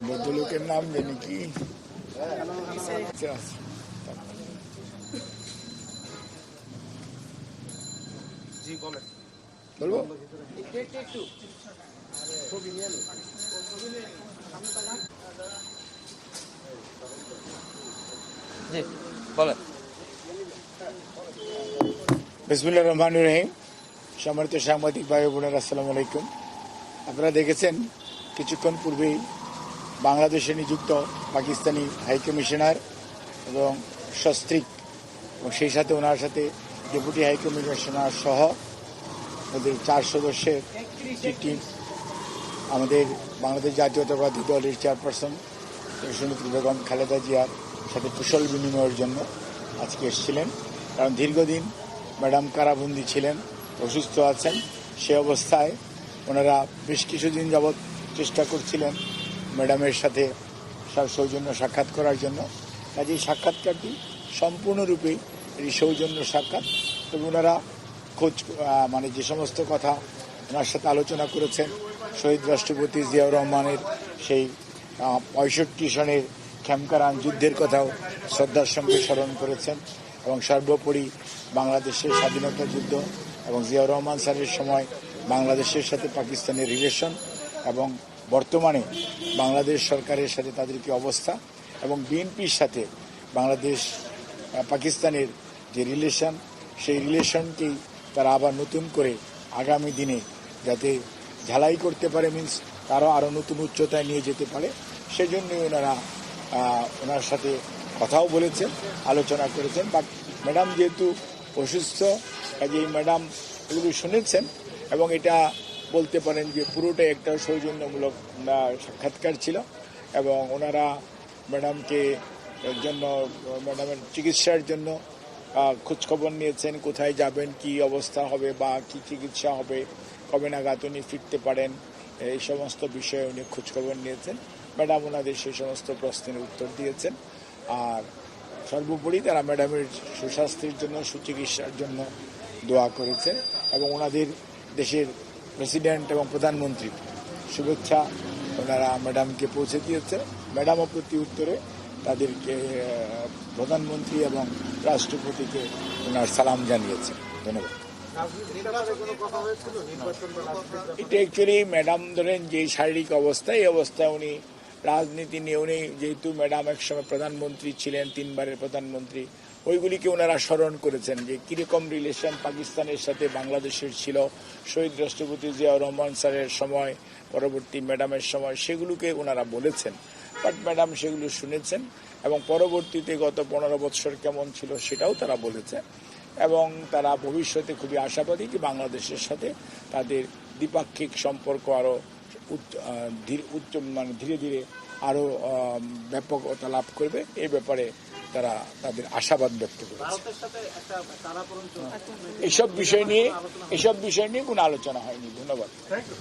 ভদ্রলোকের নাম জানি কি? বলব? জি বলেন। বিসমুল্লাহ রহমান রহিম। সম্মানিত সাংবাদিক ভাই বোনের আসসালামু আলাইকুম। আপনারা দেখেছেন কিছুক্ষণ পূর্বেই বাংলাদেশে নিযুক্ত পাকিস্তানি হাই কমিশনার এবং সস্ত্রিক এবং সেই সাথে ওনার সাথে ডেপুটি হাই কমিশনার সহ ওদের চার সদস্যের টিম আমাদের বাংলাদেশ জাতীয়তাবাদী দলের চেয়ারপারসন সুমিত্র বেগম খালেদা জিয়ার সাথে কুশল বিনিময়ের জন্য আজকে এসেছিলেন। কারণ দীর্ঘদিন ম্যাডাম কারাবন্দি ছিলেন, অসুস্থ আছেন, সে অবস্থায় ওনারা বেশ কিছুদিন যাবৎ চেষ্টা করছিলেন ম্যাডামের সাথে সৌজন্য সাক্ষাৎ করার জন্য। কাজেই সাক্ষাৎকারটি সম্পূর্ণরূপে এই সৌজন্য সাক্ষাৎ তবে ওনারা খোঁজ মানে যে সমস্ত কথা ওনার সাথে আলোচনা করেছেন, শহীদ রাষ্ট্রপতি জিয়াউর রহমানের সেই পঁয়ষট্টি সনের খেমকারান যুদ্ধের কথাও শ্রদ্ধার সঙ্গে স্মরণ করেছেন এবং সর্বোপরি বাংলাদেশের স্বাধীনতা যুদ্ধ এবং জিয়াউর রহমান স্যারের সময় বাংলাদেশের সাথে পাকিস্তানের রিলেশন এবং বর্তমানে বাংলাদেশ সরকারের সাথে তাদের কি অবস্থা এবং বিএনপির সাথে বাংলাদেশ পাকিস্তানের যে রিলেশন সেই রিলেশনকেই তারা আবার নতুন করে আগামী দিনে যাতে ঝালাই করতে পারে মিন্স তারও আরও নতুন উচ্চতায় নিয়ে যেতে পারে, সেজন্যই ওনারা ওনার সাথে কথাও বলেছেন, আলোচনা করেছেন। বাট ম্যাডাম যেহেতু অসুস্থ কাজে এই ম্যাডাম এগুলো শুনেছেন এবং এটা বলতে পারেন যে পুরোটাই একটা সৌজন্যমূলক সাক্ষাৎকার ছিল এবং ওনারা ম্যাডামকে জন্য, ম্যাডামের চিকিৎসার জন্য খোঁজখবর নিয়েছেন, কোথায় যাবেন, কি অবস্থা হবে বা কি চিকিৎসা হবে, কবে নাগাদ উনি ফিরতে পারেন, এই সমস্ত বিষয়ে উনি খোঁজখবর নিয়েছেন। ম্যাডাম ওনাদের সেই সমস্ত প্রশ্নের উত্তর দিয়েছেন। আর সর্বোপরি তারা ম্যাডামের সুস্বাস্থ্যের জন্য, সুচিকিৎসার জন্য দোয়া করেছেন এবং ওনাদের দেশের প্রেসিডেন্ট এবং প্রধানমন্ত্রী। শুভেচ্ছা ওনারা ম্যাডামকে পৌঁছে দিয়েছেন ম্যাডামও প্রতি উত্তরে তাদেরকে প্রধানমন্ত্রী এবং রাষ্ট্রপতিকে ওনার সালাম জানিয়েছেন ধন্যবাদ। এটা অ্যাকচুয়ালি ম্যাডাম ধরেন যে শারীরিক অবস্থা এই অবস্থায় উনি রাজনীতি নিয়ে উনি যেহেতু ম্যাডাম একসময় প্রধানমন্ত্রী ছিলেন, তিনবারের প্রধানমন্ত্রী, ওইগুলিকে ওনারা স্মরণ করেছেন যে কীরকম রিলেশন পাকিস্তানের সাথে বাংলাদেশের ছিল, শহীদ রাষ্ট্রপতি জিয়াউর রহমান স্যারের সময়, পরবর্তী ম্যাডামের সময়, সেগুলোকে ওনারা বলেছেন। বাট ম্যাডাম সেগুলো শুনেছেন এবং পরবর্তীতে গত পনেরো বৎসর কেমন ছিল সেটাও তারা বলেছেন। এবং তারা ভবিষ্যতে খুবই আশাবাদী যে বাংলাদেশের সাথে তাদের দ্বিপাক্ষিক সম্পর্ক আরও উচ্চ আহ, ধীরে- উচ্চ মানে ধীরে ধীরে আরও ব্যাপকতা লাভ করবে। এই ব্যাপারে তারা তাদের আশাবাদ ব্যক্ত করেছে। ভারতের সাথে একটা কারাপরণ চলছে। এসব বিষয় নিয়ে এসব বিষয় নিয়ে কোনো আলোচনা হয়নি। ধন্যবাদ। Thank you